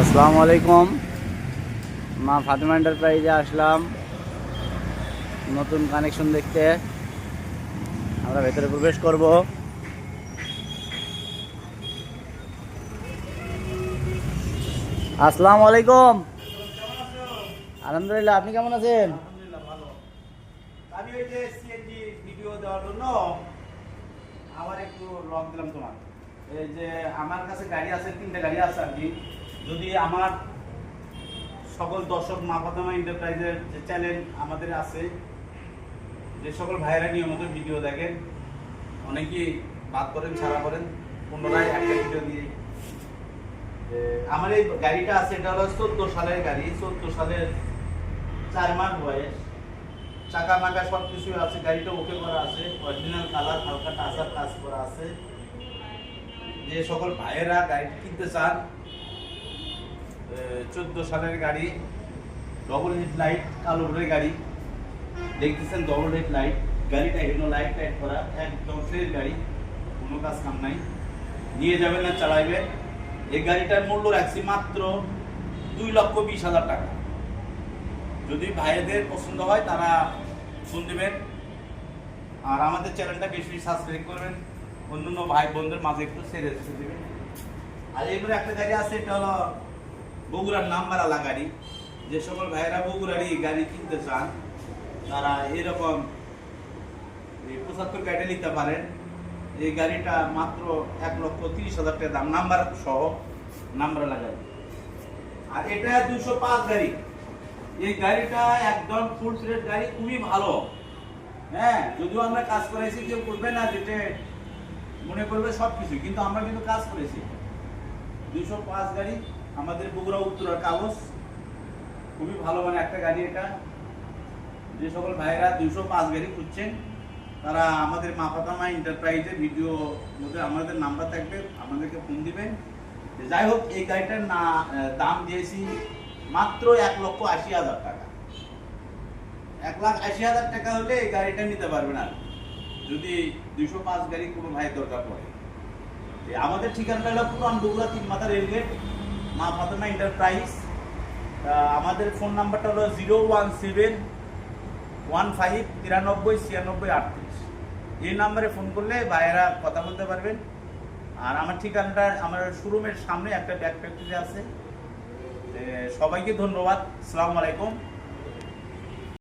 আসসালামু আলাইকুম। মা ফাতেমা এন্টারপ্রাইজে আসলাম। নতুন কানেকশন দেখতে। আমরা ভেতরে প্রবেশ করব। আসসালামু আলাইকুম। আলহামদুলিল্লাহ, আপনি কেমন আছেন? আমি ওই যে ভিডিও দেওয়ার জন্য একটু লক দিলাম তোমার। এই যে আমার কাছে গাড়ি আছে, তিনটে গাড়ি আছে আর কি। যদি আমার সকল দর্শক মা ফাতেমা এন্টারপ্রাইজের যে চ্যানেল আমাদের আছে, যে সকল ভাইয়েরা নিয়মিত ভিডিও দেখেন, অনেকেই বাদ করেন ছাড়া করেন পুনরায় একটা ভিডিও দিয়ে। আমার এই গাড়িটা আছে, এটা হলো চোদ্দ সালের গাড়ি, চোদ্দ সালের চার মাস বয়স। চাকা মাকা সব কিছুই আছে, গাড়িটা ওকে করা আছে অরিজিনাল কালার হালকা টাচার কাজ করা আছে। যে সকল ভাইয়েরা গাড়ি কিনতে চান চোদ্দ সালের গাড়ি ডবল হেড লাইট কালো রঙের গাড়ি। দেখতেছেন ডবল হেড লাইট গাড়িটা হেডো লাইট টাইট করা, একদম ফ্রেশ গাড়ি, কোনো কাজ কাম নাই। নিয়ে যাবেন না চালাইবেন এই গাড়িটার মূল্য রাখছি মাত্র দুই লক্ষ বিশ হাজার টাকা। যদি ভাইদের পছন্দ হয়, তারা ফোন দেবেন। আর আমাদের চ্যানেলটা বেশি সাবস্ক্রাইব করবেন। অন্য অন্য ভাই বোনদের মাঝে একটু করে দেবেন। আর এগুলো একটা গাড়ি আছে, এটা হলো বগুড়ার নাম্বার আলা গাড়ি। যে সকল ভাইয়েরা বগুড়ারই গাড়ি কিনতে চান, তারা এরকম পঁচাত্তর গাড়ি নিতে পারেন। এই গাড়িটা মাত্র এক লক্ষ তিরিশ হাজার টাকা দাম। নাম্বার সহ নাম্বার লাগাই আর এটা দুশো পাঁচ গাড়ি। এই গাড়িটা একদম ফুল ফ্রেশ গাড়ি, খুবই ভালো। হ্যাঁ যদিও আমরা কাজ করেছি কেউ করবে না যেটা মনে করবে সব কিছু কিন্তু আমরা কিন্তু কাজ করেছি। দুশো পাঁচ গাড়ি আমাদের বগুড়া উত্তরার কাগজ, খুবই ভালো মানে একটা গাড়ি এটা। যে সকল ভাইরা দুশো পাঁচ গাড়ি খুঁজছেন, তারা আমাদের মাফাতামা এন্টারপ্রাইজের ভিডিও মধ্যে আমাদের নাম্বার থাকবে, আমাদেরকে ফোন দিবেন। যাই হোক, এই গাড়িটার না দাম দিয়েছি মাত্র এক লক্ষ আশি হাজার টাকা। এক লাখ আশি হাজার টাকা হলে এই গাড়িটা নিতে পারবেন আর যদি দুইশো পাঁচ গাড়ি কোনো ভাই দরকার পড়ে। আমাদের ঠিকানাটা হলো পুরান বগুড়া তিন মাথা রেলগেট মা ফাতেমা এন্টারপ্রাইজ আমাদের ফোন নাম্বারটা হলো zero one seven one five তিরানব্বই ছিয়ানব্বই আটত্রিশ। এই নাম্বারে ফোন করলে ভাইয়েরা কথা বলতে পারবেন। আর আমার ঠিকানাটা, আমার শোরুমের সামনে একটা ব্যাগ ফ্যাক্টরি আছে। সবাইকে ধন্যবাদ। সালামু আলাইকুম।